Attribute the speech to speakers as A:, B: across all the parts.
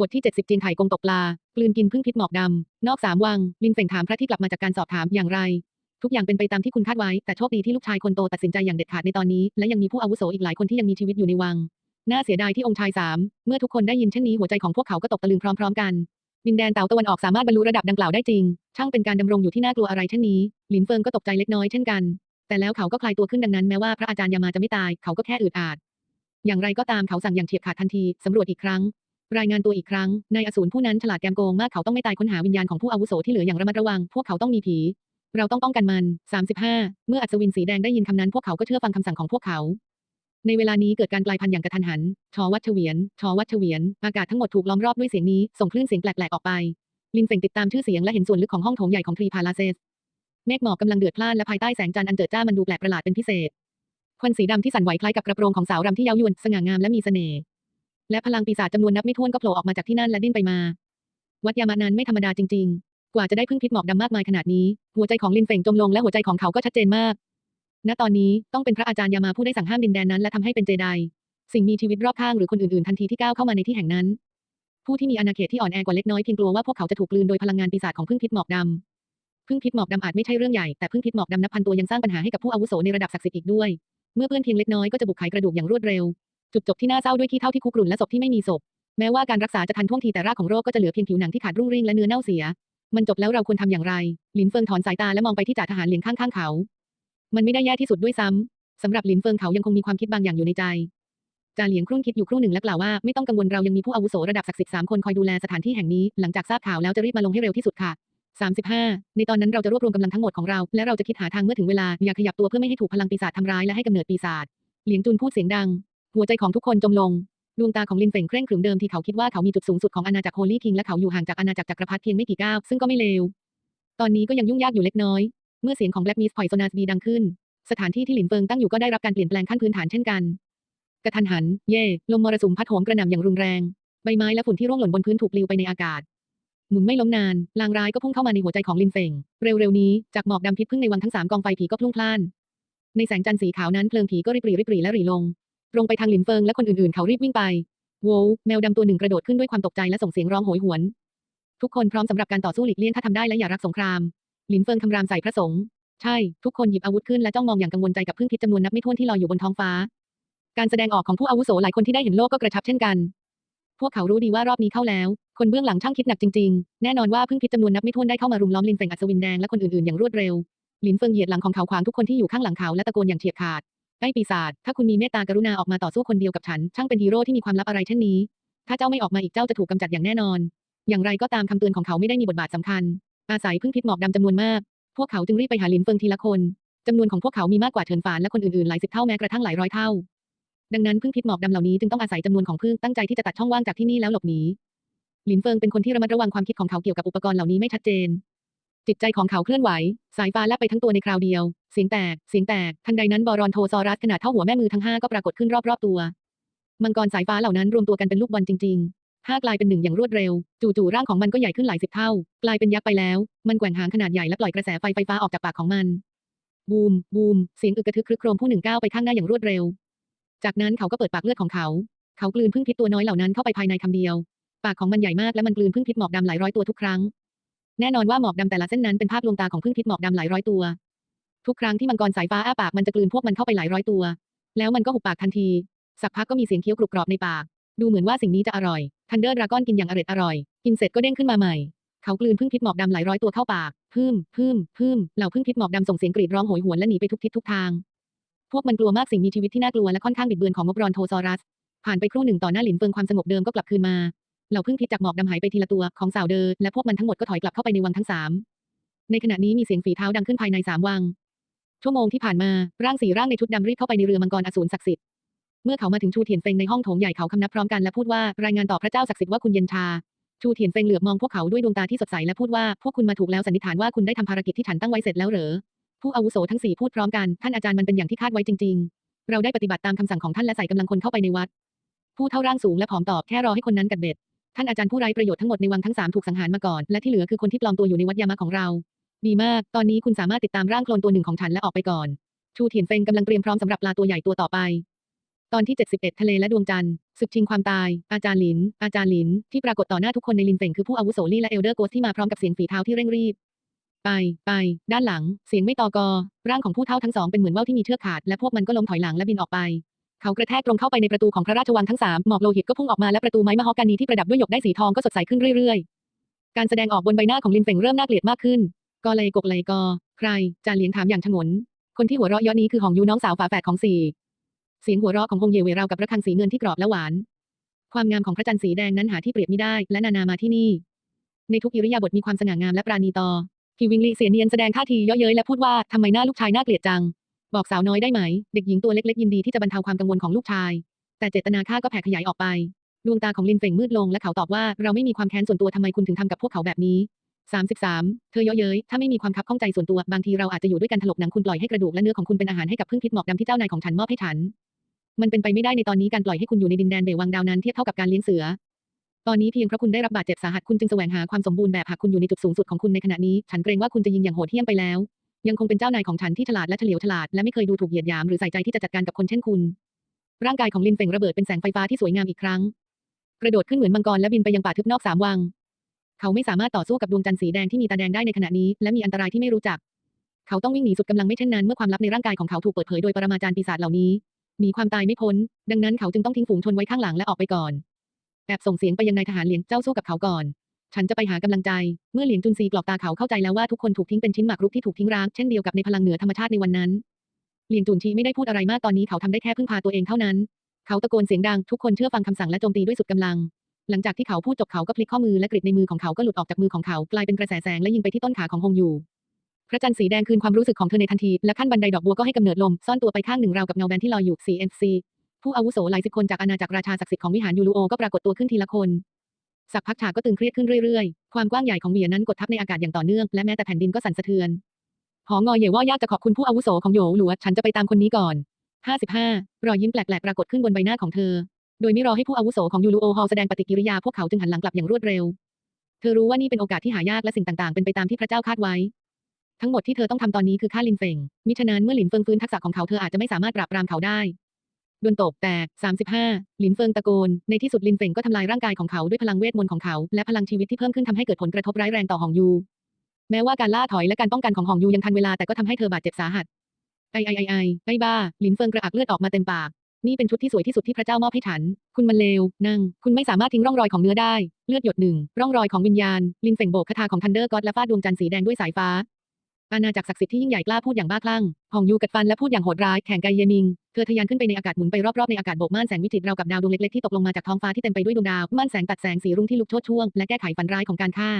A: บทที่ 70จีนไถ่กงตกปลา กลืนกินพึ่งพิษหมอกดำ นอกสามวัง ลินเฝ่งถามพระที่กลับมาจากการสอบถามอย่างไร ทุกอย่างเป็นไปตามที่คุณคาดไว้ แต่โชคดีที่ลูกชายคนโตตัดสินใจอย่างเด็ดขาดในตอนนี้ และยังมีผู้อาวุโสอีกหลายคนที่ยังมีชีวิตอยู่ในวัง น่าเสียดายที่องค์ชายสามเมื่อทุกคนได้ยินเช่นนี้หัวใจของพวกเขาก็ตกตะลึงพร้อมๆกัน ดินแดนเต่าตะวันออกสามารถบรรลุระดับดังกล่าวได้จริง ช่างเป็นการดำรงอยู่ที่น่ากลัวอะไรเช่นนี้ หลินเฟิงก็ตกใจเล็กน้อยเช่นกัน แต่แล้วเขาก็คลายตัวขึ้นดังนั้นแม้ว่าพระอาจารย์ยามาจะไม่ตาย เขาก็แค่อืดอาดอย่างไรก็ตามเขาสั่งอย่างเฉียบขาดทันทีสำรวจอีกครั้ง รายงานตัวอีกครั้ง นายอสูรผู้นั้นฉลาดแกมโกงมากเขาต้องไม่ตายค้นหาวิญญาณของผู้อาวุโสที่เหลืออย่างระมัดระวัง พวกเขาต้องมีผี เราต้องป้องกันมัน 35 เมื่ออัศวินสีแดงได้ยินคำนั้นพวกเขาก็เชื่อฟังคำสั่งของพวกเขา ในเวลานี้เกิดการกลายพันธุ์อย่างกระทันหัน ชอวัดเวียน ชอวัดเวียน อากาศทั้งหมดถูกล้อมรอบด้วยเสียงนี้ ส่งคลื่นเสียงแปลกๆออกไป ลินเฟ่งติดตามชื่อเสียงและเห็นส่วนลึกของห้องโถงใหญ่ของทรีพาลาเซส เมฆหมอกกำลังเดือดพล่านและภายใต้แสงจันทร์อันเจิดจ้ามันดูแปลกประหลาดเป็นพิเศษ ควันสีดำที่สั่นไหวคล้ายกับกระโปรงของสาวรำที่เย้ายวนสง่างามและมีเสน่ห์ และพลังปีศาจจำนวนนับไม่ถ้วนก็โผล่ออกมาจากที่นั่นและดิ้นไปมา วัดยามานั้นไม่ธรรมดาจริง ๆ กว่าจะได้พึ่งพิษหมอกดำมากมายขนาดนี้ หัวใจของลินเฟ่งจมลงและหัวใจของเขาก็ชัดเจนมาก ณ ตอนนี้ต้องเป็นพระอาจารย์ยามาผู้ได้สั่งห้ามดินแดนนั้นและทำให้เป็นเจได สิ่งมีชีวิตรอบข้างหรือคนอื่นๆทันทีที่ก้าวเข้ามาในที่แห่งนั้น ผู้ที่มีอาณาเขตที่อ่อนแอกว่าเล็กน้อยเพียงกลัวว่าพวกเขาจะถูกกลืนโดยพลังงานปีศาจของพึ่งพิษหมอกดำพึ่งพิษหมอกดำอาจไม่ใช่เรื่องใหญ่แต่พึ่งพิษหมอกดำนับพันตัวยังสร้างปัญหาให้กับผู้อาวุโสในระดับศักดิ์สิทธิ์อีกด้วย เมื่อเพื่อนเพียงเล็กน้อยก็จะบุกไขกระดูกอย่างรวดเร็ว จุดจบที่น่าเศร้าด้วยขี้เท่าที่คุกรุ่นและศพที่ไม่มีศพ แม้ว่าการรักษาจะทันท่วงทีแต่รากของโรคก็จะเหลือเพียงผิวหนังที่ขาดรุ่งริ่งและเนื้อเน่าเสีย มันจบแล้วเราควรทำอย่างไร หลินเฟิงถอนสายตาและมองไปที่จ่าทหารเหลียงข้างๆเขา มันไม่ได้แย่ที่สุดด้วยซ้ำสำหรับหลินเฟิงเขายังคงมีความคิดบางอย่างอยู่ในใจจ่าเหลียงครุ่นคิดอยู่ครู่หนึ่งและกล่าวว่าไม่ต้องกังวลเรายังมีผู้อาวุโสระดับศักดิ์สิทธิ์สามคนคอยดูแลสถานที่แห่งนี้หลังจากทราบข่าวแล้วจะรีบมาลงให้เร็วที่สุดค่ะ35 ในตอนนั้นเราจะรวบรวมกำลังทั้งหมดของเรา และเราจะคิดหาทางเมื่อถึงเวลา อย่าขยับตัวเพื่อไม่ให้ถูกพลังปีศาจทำร้ายและให้กำเนิดปีศาจ เหลียงจุนพูดเสียงดัง หัวใจของทุกคนจมลง ดวงตาของลินเฟ่งเคร่งขรึมเดิมที่เขาคิดว่าเขามีจุดสูงสุดของอาณาจักรโฮลี่คิงและเขาอยู่ห่างจากอาณาจักรจักรพรรดิเพียงไม่กี่ก้าวซึ่งก็ไม่เลว ตอนนี้ก็ยังยุ่งยากอยู่เล็กน้อย เมื่อเสียงของ Black Mist Poisonous Bee ดังขึ้น สถานที่ที่หลินเฟิงตั้งอยู่ก็ได้รับการเปลี่ยนแปลงขั้นพื้นฐานเช่นกัน กระทันหัน เย่ลมมรสุมพัดโหมกระหน่ำอย่างรุนแรง ใบไม้และฝุ่นที่ร่วงหล่นบนพื้นถูกปลิวไปในอากาศหมุนไม่ล้มนาน ลางร้ายก็พุ่งเข้ามาในหัวใจของลินเฟงเร็วๆนี้ จากหมอกดำพิษพึ่งในวังทั้งสามกองไฟผีก็พลุ่งพล่าน ในแสงจันทร์สีขาวนั้นเพลิงผีก็ริบหรี่ริบหรี่และหรี่ลง ตรงไปทางหลินเฟิงและคนอื่นๆ เขารีบวิ่งไปโว้แมวดำตัวหนึ่งกระโดดขึ้นด้วยความตกใจและส่งเสียงร้องโหยหวน ทุกคนพร้อมสำหรับการต่อสู้หลีกเลี่ยงถ้าทำได้และอย่ารักสงคราม หลินเฟิงคำรามใส่พระสงฆ์ใช่ ทุกคนหยิบอาวุธขึ้นและจ้องมองอย่างกังวลใจกับพึ่งพิษจำนวนนับไม่ถ้วนที่ลอยอยู่บนท้องฟ้า การแสดงออกของผู้อาวุโสหลายคนที่ได้เห็นโลกก็กระชับเช่นกัน พวกเขารู้ดีว่ารอบนี้เข้าแล้ว คนเบื้องหลังช่างคิดหนักจริงๆ แน่นอนว่าพึ่งพิษจำนวนนับไม่ถ้วนได้เข้ามารุมล้อมลินเฟงอัศวินแดงและคนอื่นๆอย่างรวดเร็ว หลินเฟิงเหยียดหลังของเขาขวางทุกคนที่อยู่ข้างหลังเขาและตะโกนอย่างเฉียบขาด ไอ้ปีศาจ ถ้าคุณมีเมตตากรุณาออกมาต่อสู้คนเดียวกับฉัน ช่างเป็นฮีโร่ที่มีความลับอะไรเช่นนี้ ถ้าเจ้าไม่ออกมาอีกเจ้าจะถูกกำจัดอย่างแน่นอน อย่างไรก็ตามคำเตือนของเขาไม่ได้มีบทบาทสำคัญ อาศัยพึ่งพิษหมอกดำจำนวนมาก พวกเขาจึงรีบไปหาหลินเฟิงทีละคนจำนวนของพวกเขามีมากกว่าเถินฝานและคนอื่นๆหลายสิบเท่าแม้กระทั่งหลายร้อยเท่า ดังนั้นพึ่งพิษหมอกดำเหล่านี้จึงต้องอาศัยจำนวนของพึ่งตั้งใจที่จะตัดช่องว่างจากที่นี่แล้วหลบหนีหลินเฟิงเป็นคนที่ระมัดระวังความคิดของเขาเกี่ยวกับอุปกรณ์เหล่านี้ไม่ชัดเจน จิตใจของเขาเคลื่อนไหว สายฟ้าแลบไปทั้งตัวในคราวเดียว เสียงแตก เสียงแตก ทันใดนั้นบอรอนโทซอรัสขนาดเท่าหัวแม่มือทั้งห้าก็ปรากฏขึ้นรอบๆตัว มังกรสายฟ้าเหล่านั้นรวมตัวกันเป็นลูกบอลจริงๆห้ากลายเป็นหนึ่งอย่างรวดเร็ว จู่ๆร่างของมันก็ใหญ่ขึ้นหลายสิบเท่า กลายเป็นยักษ์ไปแล้ว มันแกว่งหางขนาดใหญ่และปล่อยกระแสไฟไฟฟ้าออกจากปากของมัน บูม บูม เสียงอึกกระทึกครึกโครมผู้หนึ่งก้าวไปข้างหน้าอย่างรวดเร็ว จากนั้นเขาก็เปิดปากเลือดของเขา เขากลืนพึ่งพิษตัวน้อยเหล่านั้นเข้าไปภายในคำเดียว ปากของมันใหญ่มากและมันกลืนพึ่งพิษหมอกดำหลายร้อยตัวทุกครั้ง แน่นอนว่าหมอกดำแต่ละเส้นนั้นเป็นภาพลวงตาของพึ่งพิษหมอกดำหลายร้อยตัว ทุกครั้งที่มังกรสายฟ้าอ้าปากมันจะกลืนพวกมันเข้าไปหลายร้อยตัว แล้วมันก็หุบปากทันที สักพักก็มีเสียงเคี้ยวกรุบกรอบในปาก ดูเหมือนว่าสิ่งนี้จะอร่อย ทันเดอร์ดราก้อนกินอย่างอร็ดอร่อย กินเสร็จก็เด้งขึ้นมาใหม่ เขากลืนพึ่งพิษหมอกดำหลายร้อยตัวเข้าปาก พึ่มพึ่มพึ่มเหล่าพึ่งพิษหมอกดำส่งเสียงกรีดร้องโหยหวนและหนีไปทุกทิศทุกทาง พวกมันกลัวมากสิ่งมีชีวิตที่น่ากลัวและค่อนข้างบิดเบือนของงบรอนโทซอรัส ผ่านไปครู่หนึ่งต่อหน้าหลินเฟิงความสงบเดิมก็กลับคืนมา เหล่าพึ่งพิษจากหมอกดำหายไปทีละตัวของสาวเดอและพวกมันทั้งหมดก็ถอยกลับเข้าไปในวังทั้งสามในขณะนี้มีเสียงฝีเท้าดังขึ้นภายในสามวัง ชั่วโมงที่ผ่านมาร่างสี่ร่างในชุดดำรีบเข้าไปในเรือมังกรอสูรศักดิ์สิทธิ์เมื่อเขามาถึงชูเทียนเฟงในห้องโถงใหญ่เขาคำนับพร้อมกันและพูดว่ารายงานต่อพระเจ้าศักดิ์สิทธิ์ว่าคุณเย็นชาชูเทียนเฟงเหลือบมองพวกเขาด้วยดวงตาที่สดใสและพูดว่าพวกคุณมาถูกแล้วสันนิษฐานว่าคุณได้ทำภารกิจที่ฉันตั้งไว้เสร็จแล้วเหรอผู้อาวุโสทั้งสี่พูดพร้อมกันท่านอาจารย์มันเป็นอย่างที่คาดไว้จริง ๆ เราได้ปฏิบัติตามคำสั่งของท่านและใส่กำลังคนเข้าไปในวัด ผู้เท่าร่างสูงและผอมตอบแค่รอให้คนนั้นกัดเบ็ด ท่านอาจารย์ผู้ไร้ประโยชน์ทั้งหมดในวังทั้งสามถูกสังหารมาก่อน และที่เหลือคือคนที่ปลอมตัวอยู่ในวัดยามะของเรา ดีมาก ตอนนี้คุณสามารถติดตามร่างโคลนตัวหนึ่งของฉันและออกไปก่อน ชูเทียนเฟงกำลังเตรียมพร้อมสำหรับปลาตัวใหญ่ตัวต่อไป ตอนที่ 71 ทะเลและดวงจันทร์ศึกชิงความตาย อาจารย์หลิน อาจารย์หลิน ที่ปรากฏต่อหน้าทุกคนในลินเฟงคือผู้อาวุโสลี่และเอลเดอร์โกสที่มาพร้อมกับเสียงฝีเท้าที่เร่งรีบ ไป ไป ด้านหลัง เสียงไม่ตอกอ ร่างของผู้เฒ่าทั้งสองเป็นเหมือนว่าวที่มีเชือกขาดและพวกมันก็ล้มถอยหลังและบินออกไป เขากระแทกตรงเข้าไปในประตูของพระราชวังทั้งสามหมอกโลหิตก็พุ่งออกมาและประตูไม้มะฮอกกานีที่ประดับด้วยหยกได้สีทองก็สดใสขึ้นเรื่อยๆ การแสดงออกบนใบหน้าของลินเฟงเริ่มน่าเกลียดมากขึ้นกอเลยกกเลยกอ ใครจานเหลียงถามอย่างฉงน คนที่หัวเราะย้อนนี้คือหองยูน้องสาวฝาแฝดของสี่เสียงหัวเราะของฮงเยเวราวกับระฆังสีเงินที่กรอบและหวาน ความงามของพระจันทร์สีแดงนั้นหาที่เปรียบไม่ได้และนานามาที่นี่ ในทุกอิริยาบถมีความสง่างามและปราณีต่อฮิวิงลีเสียเนียนแสดงท่าทีเยาะเย้ยและพูดว่าทำไมหน้าลูกชายน่าเกลียดจัง บอกสาวน้อยได้ไหม เด็กหญิงตัวเล็กๆยินดีที่จะบรรเทาความกังวลของลูกชาย แต่เจตนาฆ่าก็แผ่ขยายออกไป ดวงตาของลินเฟ่งมืดลงและเขาตอบว่าเราไม่มีความแค้นส่วนตัวทำไมคุณถึงทำกับพวกเขาแบบนี้33 เธอเยาะเย้ย ถ้าไม่มีความคับข้องใจส่วนตัว บางทีเราอาจจะอยู่ด้วยกันถลกหนังคุณปล่อยให้กระดูกและเนื้อของคุณเป็นอาหารให้กับพึ่งพิษหมอกดำที่เจ้านายของฉันมอบให้ฉัน มันเป็นไปไม่ได้ในตอนนี้การปล่อยให้คุณอยู่ในดินแดนเบวังดาวนั้นเทียบเท่ากับการเลี้ยงเสือ ตอนนี้เพียงเพราะคุณได้รับบาดเจ็บสาหัสคุณจึงแสวงหาความสมบูรณ์แบบหากคุณอยู่ในจุดสูงสุดของคุณในขณะนี้ ฉันเกรงว่าคุณจะยิงอย่างโหดเหี้ยมไปแล้ว ยังคงเป็นเจ้านายของฉันที่ฉลาดและเฉลียวฉลาดและไม่เคยดูถูกเหยียดหยามหรือใส่ใจที่จะจัดการกับคนเช่นคุณ ร่างกายของลินเฟ่งระเบิดเป็นแสงไฟฟ้าที่สวยงามอีกครั้ง กระโดดขึ้นเหมือนมังกรและบินไปยังป่าทึบนอกสามวัง เขาไม่สามารถต่อสู้กับดวงจันทร์สีแดงที่มีตาแดงได้ในขณะนี้ และมีอันตรายที่ไม่รู้จัก เขาต้องวิ่งหนีสุดกำลังไม่เช่นนั้นเมื่อความลับในร่างกายของเขาถูกเปิดเผยโดยปรมาจารย์ปีศาจเหล่านี้หนีความตายไม่พ้น ดังนั้นเขาจึงต้องทิ้งฝูงชนไว้ข้างหลังและออกไปก่อนแอบส่งเสียงไปยังนายทหารเหลียงเจ้าสู้กับเขาก่อน ฉันจะไปหากำลังใจ เมื่อเหลียงจุนซีกรอกตาเขาเข้าใจแล้วว่าทุกคนถูกทิ้งเป็นชิ้นหมากรุกที่ถูกทิ้งร้าง เช่นเดียวกับในพลังเหนือธรรมชาติในวันนั้น เหลียงจุนชีไม่ได้พูดอะไรมากตอนนี้เขาทำได้แค่พึ่งพาตัวเองเท่านั้น เขาตะโกนเสียงดังทุกคนเชื่อฟังคำสั่งและโจมตีด้วยสุดกำลัง หลังจากที่เขาพูดจบเขาก็พลิกข้อมือและกริดในมือของเขาก็หลุดออกจากมือของเขากลายเป็นกระแสแสงและยิงไปที่ต้นขาของฮงยูพระจันทร์สีแดงคืนความรู้สึกของเธอในทันที และขั้นบันไดดอกบัวก็ให้กำเนิดลม ซ่อนตัวไปข้างหนึ่งราวกับเงาแบนที่ลอยอยู่ CNC ผู้อาวุโสหลายสิบคนจากอาณาจักรราชาศักดิ์สิทธิ์ของวิหารยูรูโอก็ปรากฏตัวขึ้นทีละคน สักพักฉากก็ตึงเครียดขึ้นเรื่อยๆ ความกว้างใหญ่ของเวียนั้นกดทับในอากาศอย่างต่อเนื่อง และแม้แต่แผ่นดินก็สั่นสะเทือน หองอเย่ว่ายากจะขอบคุณผู้อาวุโสของโยหลัว ฉันจะไปตามคนนี้ก่อน 55 รอยยิ้มแปลกๆ ปรากฏขึ้นบนใบหน้าของเธอ โดยไม่รอให้ผู้อาวุโสของยูรูโอฮอลแสดงปฏิกิริยาพวกเขาจึงหันหลังกลับอย่างรวดเร็ว เธอรู้ว่านี่เป็นโอกาสที่หายากและสิ่งต่างๆ เป็นไปตามที่พระเจ้าคาดไว้ ทั้งหมดที่เธอต้องทำตอนนี้คือฆ่าลินเฟงมิฉะนั้นเมื่อหลินเฟิงฟื้นทักษะของเขาเธออาจจะไม่สามารถปราบปรามเขาได้ ดวลตบแตก 35 หลินเฟิงตะโกน ในที่สุดลินเฟิงก็ทำลายร่างกายของเขาด้วยพลังเวทมนต์ของเขา และพลังชีวิตที่เพิ่มขึ้นทำให้เกิดผลกระทบร้ายแรงต่อหองยู แม้ว่าการล่าถอยและการป้องกันของหองยูยังทันเวลาแต่ก็ทำให้เธอบาดเจ็บสาหัส ไอไอไอไอไอบ้า หลินเฟิงกระอักเลือดออกมาเต็มปาก นี่เป็นชุดที่สวยที่สุดที่พระเจ้ามอบให้ฉัน คุณมันเลว นั่ง คุณไม่สามารถทิ้งร่องรอยของเนื้อได้ เลือดหยดหนึ่ง ร่องรอยของวิญญาณ ลินเฟิงโบกคาถาของทันเดอร์ก็อดและฟาดดวงจันทร์สีแดงด้วยสายฟ้า อาณาจักรศักดิ์สิทธิ์ที่ยิ่งใหญ่กล้าพูดอย่างบ้าคลั่งหองยูกัดฟันและพูดอย่างโหดร้ายแข่งไกเยมิง เธอทะยานขึ้นไปในอากาศหมุนไปรอบๆในอากาศโบกม่านแสงวิจิตรราวกับดาวดวงเล็กๆที่ตกลงมาจากท้องฟ้าที่เต็มไปด้วยดวงดาว ม่านแสงตัดแสงสีรุ่งที่ลุกโชติช่วงและแก้ไขฝันร้ายของการฆ่า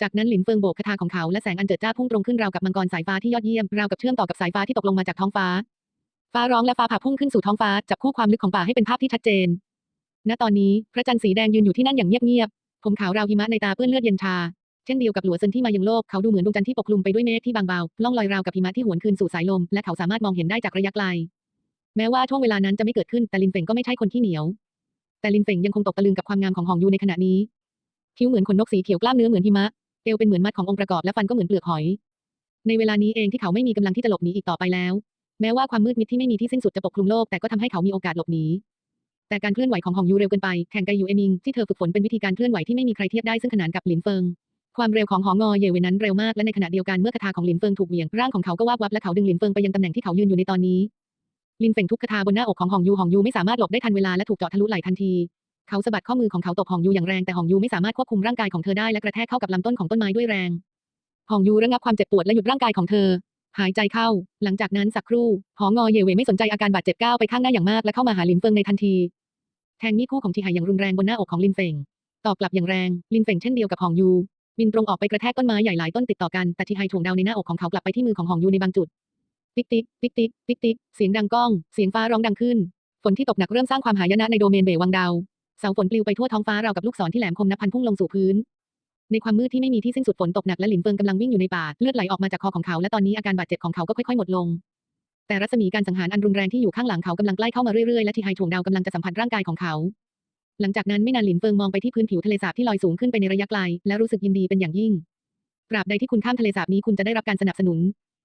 A: จากนั้นหลินเฟิงโบกคาถาของเขาและแสงอันเจิดจ้าพุ่งตรงขึ้นราวกับมังกรสายฟ้าที่ยอดเยี่ยมราวกับเชื่อมต่อกับสายฟ้าที่ตกลงมาจากท้องฟ้า ฟ้าร้องและฟ้าผ่าพุ่งขึ้นสู่ท้องฟ้าจับคู่ความลึกของป่าให้เป็นภาพที่ชัดเจน ณ ตอนนี้พระจันทร์สีแดงยืนอยู่ที่นั่นอย่างเงียบๆผมขาวราวหิมะในตาเปื้อนเลือดเย็นชา เช่นเดียวกับหลัวเซินที่มายังโลก เขาดูเหมือนดวงจันทร์ที่ปกคลุมไปด้วยเมฆที่บางเบา ล่องลอยราวกับหิมะที่หวนคืนสู่สายลม และเขาสามารถมองเห็นได้จากระยะไกล แม้ว่าช่วงเวลานั้นจะไม่เกิดขึ้น แต่ลินเฟงก็ไม่ใช่คนที่เหนียว แต่ลินเฟงยังคงตกตะลึงกับความงามของหองยูในขณะนี้ คิ้วเหมือนขนนกสีเขียวกล้ามเนื้อเหมือนหิมะ เอวเป็นเหมือนมัดขององค์ประกอบและฟันก็เหมือนเปลือกหอย ในเวลานี้เองที่เขาไม่มีกำลังที่จะหลบหนีอีกต่อไปแล้ว แม้ว่าความมืดมิดที่ไม่มีที่สิ้นสุดจะปกคลุมโลก แต่ก็ทำให้เขามีโอกาสหลบหนีแต่การเคลื่อนไหวของหองยูเร็วเกินไป แข่งไกยูเอมิงที่เธอฝึกฝนเป็นวิธีการเคลื่อนไหวที่ไม่มีใครเทียบได้ซึ่งขนานกับหลินเฟิง ความเร็วของหองอเยเวนั้นเร็วมากและในขณะเดียวกันเมื่อคาถาของหลินเฟิงถูกเหวี่ยงร่างของเขาก็วาบวับและเขาดึงหลินเฟิงไปยังตำแหน่งที่เขายืนอยู่ในตอนนี้ลินเฟิงทุกคาถาบนหน้าอกของหองยูหองยูไม่สามารถหลบได้ทันเวลาและถูกเจาะทะลุไหล่ทันทีเขาสะบัดข้อมือของเขาตบหองยูอย่างแรงแต่หองยูไม่สามารถควบคุมร่างกายของเธอได้และกระแทกเข้ากับลำต้นของต้นไม้ด้วยแรงหองยูระงับความเจ็บปวดและหยุดร่างกายของเธอ หายใจเข้า หลังจากนั้นสักครู่หองอเยเวไม่สนใจอาการบาดเจ็บก้าวไปข้างหน้าอย่างมากและเข้ามาหาลินเฟิงในทันที แทงมีดคู่ของทีหายอย่างรุนแรงบนหน้าอกของลินเฟงตอบกลับอย่างแรง ลินเฟงเช่นเดียวกับหองยู บินตรงออกไปกระแทกต้นไม้ใหญ่หลายต้นติดต่อกัน แต่ทีไฮถ่วงดาวในหน้าอกของเขากลับไปที่มือของหองยูในบางจุด ติ๊กติ๊กติ๊กติ๊กติ๊กติ๊กเสียงดังก้อง เสียงฟ้าร้องดังขึ้น ฝนที่ตกหนักเริ่มสร้างความหายนะในโดเมนเบวังดาว เสาฝนปลิวไปทั่วท้องฟ้าราวกับลูกศรที่แหลมคมนับพันพุ่งลงสู่พื้น ในความมืดที่ไม่มีที่สิ้นสุดฝนตกหนักและหลินเฟิงกำลังวิ่งอยู่ในป่าเลือดไหลออกมาจากคอของเขาและตอนนี้อาการบาดเจ็บของเขาก็ค่อยๆหมดลง แต่รัศมีการสังหารอันรุนแรงที่อยู่ข้างหลังเขากำลังใกล้เข้ามาเรื่อยๆและทีไฮถ่วงดาวกำลังจะสัมผัสร่างกายของเขา หลังจากนั้นไม่นานหลินเฟิงมองไปที่พื้นผิวทะเลสาบที่ลอยสูงขึ้นไปในระยะไกล และรู้สึกยินดีเป็นอย่างยิ่งตราบใดที่คุณข้ามทะเลสาบนี้คุณจะได้รับการสนับสนุน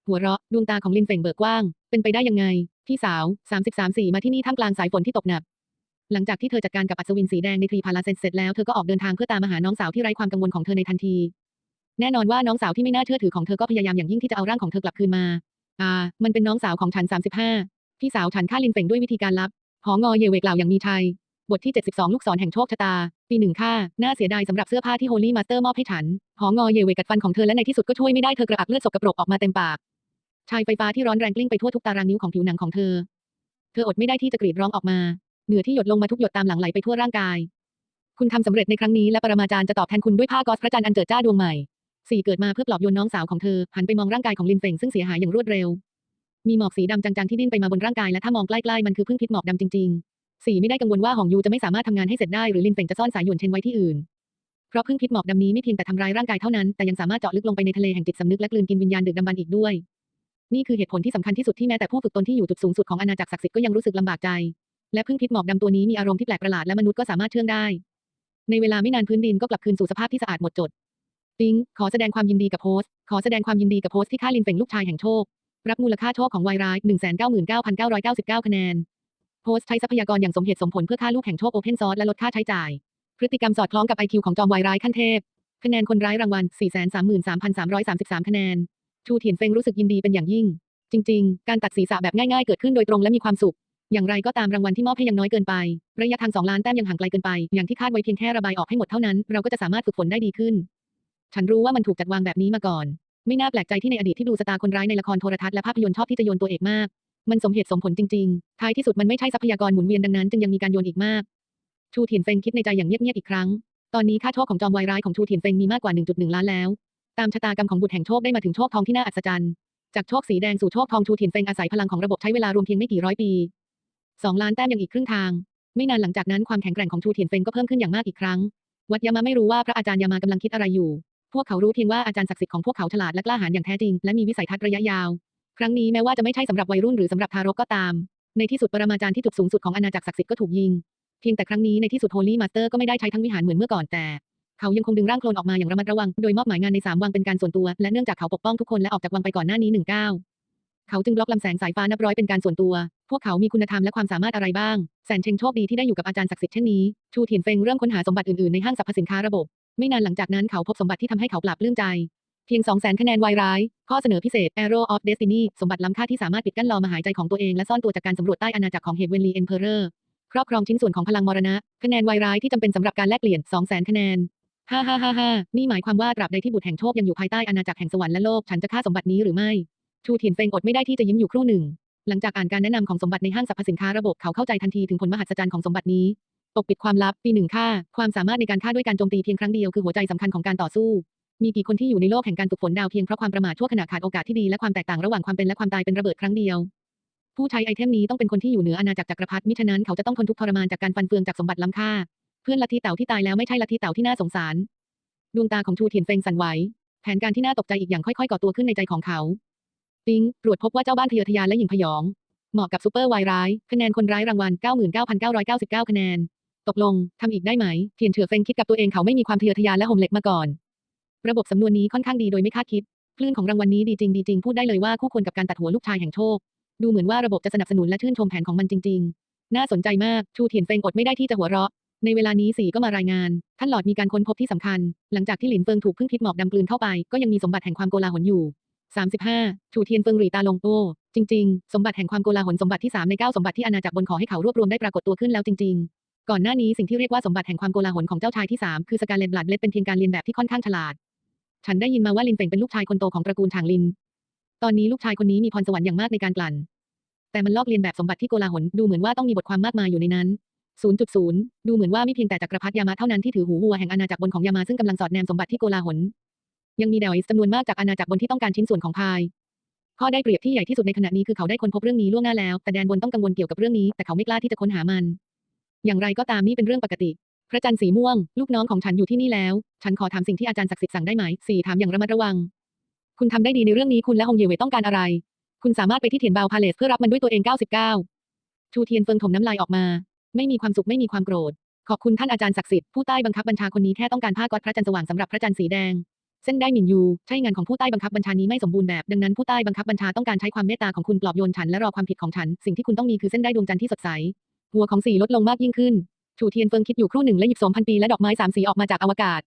A: หัวเราะดวงตาของลินเฟิงเบิกกว้าง เป็นไปได้ยังไง พี่สาว33สี่มาที่นี่ท่ามกลางสายฝนที่ตกหนัก หลังจากที่เธอจัดการกับอัศวินสีแดงในทรีพาลาเซนเสร็จแล้วเธอก็ออกเดินทางเพื่อตามมาหาน้องสาวที่ไร้ความกังวลของเธอในทันที แน่นอนว่าน้องสาวที่ไม่น่าเชื่อถือของเธอก็พยายามอย่างยิ่งที่จะเอาร่างของเธอกลับคืนมา อ่า มันเป็นน้องสาวของฉัน35พี่สาวฉันฆ่าลินเฟงด้วยวิธีการลับหองอเยเวกล่าวอย่างมีชัย บทที่ 72 ลูกศรแห่งโชคชะตา ปีหนึ่งค่า น่าเสียดายสำหรับเสื้อผ้าที่โฮลี่มาสเตอร์มอบให้ฉัน หองอเยเวกัดฟันของเธอและในที่สุดก็ช่วยไม่ได้เธอกระอักเลือดสกปรกออกมาเต็มปาก ชายไฟฟ้าที่ร้อนแรงกลิ้งไปทั่วทุกตารางนิ้วของผิวหนังของเธอ เธออดไม่ได้ที่จะกรีดร้องออกมา เหงื่อที่หยดลงมาทุกหยดตามหลังไหลไปทั่วร่างกาย คุณทำสำเร็จในครั้งนี้และปรมาจารย์จะตอบแทนคุณด้วยผ้ากอสพระจันทร์อันเจิดจ้าดวงใหม่สี่เกิดมาเพื่อปลอบโยนน้องสาวของเธอ หันไปมองร่างกายของลินเฟงซึ่งเสียหายอย่างรวดเร็ว มีหมอกสีดำจางๆที่ดิ้นไปมาบนร่างกายและถ้ามองใกล้ๆมันคือพึ่งพิษหมอกดำจริงๆ สี่ไม่ได้กังวลว่าหองยูจะไม่สามารถทำงานให้เสร็จได้หรือลินเฟงจะซ่อนสายหยวนเชนไว้ที่อื่น เพราะพึ่งพิษหมอกดำนี้ไม่เพียงแต่ทำร้ายร่างกายเท่านั้น แต่ยังสามารถเจาะลึกลงไปในทะเลแห่งจิตสำนึกและกลืนกินวิญญาณดึกดำบรรพ์อีกด้วย นี่คือเหตุผลที่สำคัญที่สุดที่แม้แต่ผู้ฝึกตนที่อยู่จุดสูงสุดของอาณาจักรศักดิ์สิทธิ์ก็ยังรู้สึกลำบากใจ และพึ่งพิษหมอกดำตัวนี้มีอารมณ์ที่แปลกประหลาดและมนุษย์ก็สามารถเชื่องได้ ในเวลาไม่นานพื้นดินก็กลับคืนสู่สภาพที่สะอาดหมดจดปิงขอแสดงความยินดีกับโพสต์ ขอแสดงความยินดีกับโพสต์ที่ฆ่าลินเฟงลูกชายแห่งโชครับมูลค่าโชคของวายร้าย199,999 คะแนน โพสต์ใช้ทรัพยากรอย่างสมเหตุสมผลเพื่อฆ่าลูกแห่งโชคโอเพนซอร์สและลดค่าใช้จ่าย พฤติกรรมสอดคล้องกับ IQ ของจอมวายร้ายขั้นเทพ คะแนนคนร้ายรางวัล 433,333 คะแนน ชูเถียนเฟงรู้สึกยินดีเป็นอย่างยิ่ง จริง ๆ การตัดศีรษะแบบง่ายๆ เกิดขึ้นโดยตรงและมีความสุข อย่างไรก็ตามรางวัลที่มอบให้ยังน้อยเกินไป ระยะทางสองล้านแต้มยังห่างไกลเกินไป อย่างที่คาดไว้เพียงแค่ระบายออกให้หมดเท่านั้น เราก็จะสามารถฝึกฝนได้ดีขึ้น ฉันรู้ว่ามันถูกจัดวางแบบนี้มาก่อน ไม่น่าแปลกใจที่ในอดีตที่ดูสตาร์คนร้ายในละครโทรทัศน์และภาพยนตร์ชอบที่จะโยนตัวเอกมาก มันสมเหตุสมผลจริง ๆ ท้ายที่สุดมันไม่ใช่ทรัพยากรหมุนเวียนดังนั้นจึงยังมีการโยนอีกมาก ชูเถียนเฟงคิดในใจอย่างเงียบๆอีกครั้ง ตอนนี้ค่าโชคของจอมวายร้ายของชูเถียนเฟงมีมากกว่า 1.1 ล้านแล้ว ตามชะตากรรมของบุตรแห่งโชคได้มาถึงโชคทองที่น่าอัศจรรย์ จากโชคสีแดงสู่โชคทองชูเถียนเฟงอาศัยพลังของระบบใช้เวลารวมเพียงไม่กี่ร้อยปีสองล้านแต้มยังอีกครึ่งทาง ไม่นานหลังจากนั้นความแข็งแกร่งของชูเถียนเฟงก็เพิ่มขึ้นอย่างมากอีกครั้ง วัดยามาไม่รู้ว่าพระอาจารย์ยามากำลังคิดอะไรอยู่ พวกเขารู้เพียงว่าอาจารย์ศักดิ์สิทธิ์ของพวกเขาฉลาดและกล้าหาญอย่างแท้จริงและมีวิสัยทัศน์ระยะยาว ครั้งนี้แม้ว่าจะไม่ใช่สำหรับวัยรุ่นหรือสำหรับทารกก็ตาม ในที่สุดปรมาจารย์ที่จุดสูงสุดของอาณาจักรศักดิ์สิทธิ์ก็ถูกยิง เพียงแต่ครั้งนี้ในที่สุดโฮลี่มาสเตอร์ก็ไม่ได้ใช้ทั้งวิหารเหมือนเมื่อก่อนแต่ เขายังคงดึงร่างโคลนออกมาอย่างระมัดระวัง โดยมอบหมายงานในสามวังเป็นการส่วนตัว และเนื่องจากเขาปกป้องทุกคนและออกจากวังไปก่อนหน้านี้หนึ่งก้าเขาจึงบล็อกลำแสงสายฟ้านับร้อยเป็นการส่วนตัว พวกเขามีคุณธรรมและความสามารถอะไรบ้าง แสนเชงโชคดีที่ได้อยู่กับอาจารย์ศักดิ์สิทธิ์เช่นนี้ ชูเถียนเฟงเริ่มค้นหาสมบัติอื่นๆในห้างสรรพสินค้าระบบ ไม่นานหลังจากนั้นเขาพบสมบัติที่ทำให้เขาปราบปลื้มใจ เพียง 200,000 คะแนนวายร้าย ข้อเสนอพิเศษ Arrow of Destiny สมบัติล้ำค่าที่สามารถปิดกั้นลอมหายใจของตัวเองและซ่อนตัวจากการสำรวจใต้อาณาจักรของเฮเวนลีเอ็มเพอเรอร์ครอบครองชิ้นส่วนของพลังมรณะ คะแนนวายร้ายที่จำเป็นสำหรับการแลกเปลี่ยน 200,000 คะแนนฮ่าฮ่าฮ่าฮ่านี่หมายความว่าตราบใดที่บุตรแห่งโชคยังอยู่ภายใต้อาณาจักรแห่งสวรรค์และโลก ฉันจะฆ่าสมบัตินี้หรือไม่ ชูเถียนเฟงอดไม่ได้ที่จะยิ้มอยู่ครู่หนึ่ง หลังจากอ่านการแนะนำของสมบัติในห้างสรรพสินค้าระบบเขาเข้าใจทันทีถึงผลมหัศจรรย์ของสมบัตินี้ปกปิดความลับปีหนึ่งฆ่า ความสามารถในการฆ่าด้วยการโจมตีเพียงครั้งเดียวคือหัวใจสำคัญของการต่อสู้ มีกี่คนที่อยู่ในโลกแห่งการฝึกฝนดาวเพียงเพราะความประมาทชั่วขณะขาดโอกาสที่ดีและความแตกต่างระหว่างความเป็นและความตายเป็นระเบิดครั้งเดียว ผู้ใช้ไอเทมนี้ต้องเป็นคนที่อยู่เหนืออาณาจักรจักรพรรดิมิฉะนั้นเขาจะต้องทนทุกข์ทรมานจากการฟันเฟืองจากสมบัติล้ำค่า เพื่อนลัทธิเต่าที่ตายแล้วไม่ใช่ลัทธิเต่าที่น่าสงสาร ดวงตาของชูเทียนเฟงสั่นไหวแผนการที่น่าตกใจอีกอย่างค่อยๆก่อตัวขึ้นในใจของเขาปิงตรวจพบว่าเจ้าบ้านทะเยอทะยานและหญิงพยอง เหมาะกับซูเปอร์วายร้ายคะแนนคนร้ายรางวัล 99,999 คะแนน ตกลงทำอีกได้ไหมเทียนเฉอเฟงคิดกับตัวเองเขาไม่มีความทะเยอทะยานและห่มเหล็กมาก่อน ระบบสำนวนนี้ค่อนข้างดีโดยไม่คาดคิด คลื่นของรางวัลนี้ดีจริงดีจริงพูดได้เลยว่าคู่ควรกับการตัดหัวลูกชายแห่งโชค ดูเหมือนว่าระบบจะสนับสนุนและชื่นชมแผนของมันจริง ๆ น่าสนใจมาก ชูเทียนเฟงอดไม่ได้ที่จะหัวเราะ ในเวลานี้สีก็มารายงาน ท่านหลอดมีการค้นพบที่สำคัญ หลังจากที่หลินเฟิงถูกพึ่งพิษหมอกดำกลืนเข้าไป ก็ยังมีสมบัติแห่งความโกลาหลอยู่35ชูเทียนเฟิงหรีตาลงโอ้จริง ๆ สมบัติแห่งความโกลาหลสมบัติที่3ใน9สมบัติที่อาณาจักรบนขอให้เขารวบรวมได้ปรากฏตัวขึ้นแล้วจริง ๆ ก่อนหน้านี้สิ่งที่เรียกว่าสมบัติแห่งความโกลาหลของเจ้าชายที่ 3 คือสการเลนบลัดเล็ดเป็นเพียงการเรียนแบบที่ค่อนข้างฉลาด ฉันได้ยินมาว่าลินเฟิงเป็นลูกชายคนโตของตระกูลฉางลิน ตอนนี้ลูกชายคนนี้มีพรสวรรค์อย่างมากในการกลั่น แต่มันลอกเลียนแบบสมบัติที่โกลาหลดูเหมือนว่าต้องมีบทความมากมายอยู่ในนั้น 0.0 ดูเหมือนว่าไม่เพียงแต่จักรพรรดิยามาเท่านั้นที่ถือหูวัวแห่งอาณาจักรบนของยามาซึ่งกำลังสอดแนมสมบัติที่โกลาหลยังมีดาวอิสจำนวนมากจากอาณาจักรบนที่ต้องการชิ้นส่วนของพายข้อได้เปรียบที่ใหญ่ที่สุดในขณะนี้คือเขาได้ค้นพบเรื่องนี้ล่วงหน้าแล้ว แต่แดนบนต้องกังวลเกี่ยวกับเรื่องนี้ แต่เขาไม่กล้าที่จะค้นหามัน อย่างไรก็ตามนี่เป็นเรื่องปกติ พระจันทร์สีม่วง ลูกน้องของฉันอยู่ที่นี่แล้ว ฉันขอถามสิ่งที่อาจารย์ศักดิ์สิทธิ์สั่งได้ไหมสี่ถามอย่างระมัดระวัง คุณทำได้ดีในเรื่องนี้คุณและฮงเยเวต้องการอะไร คุณสามารถไปที่เทียนบาวพาเลสเพื่อรับมันด้วยตัวเอง99ชูเทียนเฟิงถมน้ำลายออกมา ไม่มีความสุขไม่มีความโกรธ ขอบคุณท่านอาจารย์ศักดิ์สิทธิ์ผู้ใต้บังคับบัญชาคนนี้แค่ต้องการผ้าก๊อตพระจันทร์สว่างสำหรับพระจันทร์สีแดง เส้นได้หมินยู ใช่งานของผู้ใต้บังคับบัญชานี้ไม่สมบูรณ์แบบ ดังนั้นผู้ใต้บังคับบัญชาต้องการใช้ความเมตตาของคุณปลอบโยนฉันและรอความผิดของฉัน สิ่งที่คุณต้องมีคือเส้นได้ดวงจันทร์ที่สดใส หัวของสีลดลงมากยิ่งขึ้น ชูเทียนเฟิงคิดอยู่ครู่หนึ่งและหยิบโสมพันปีและดอกไม้สามสีออกมาจากอวกาศ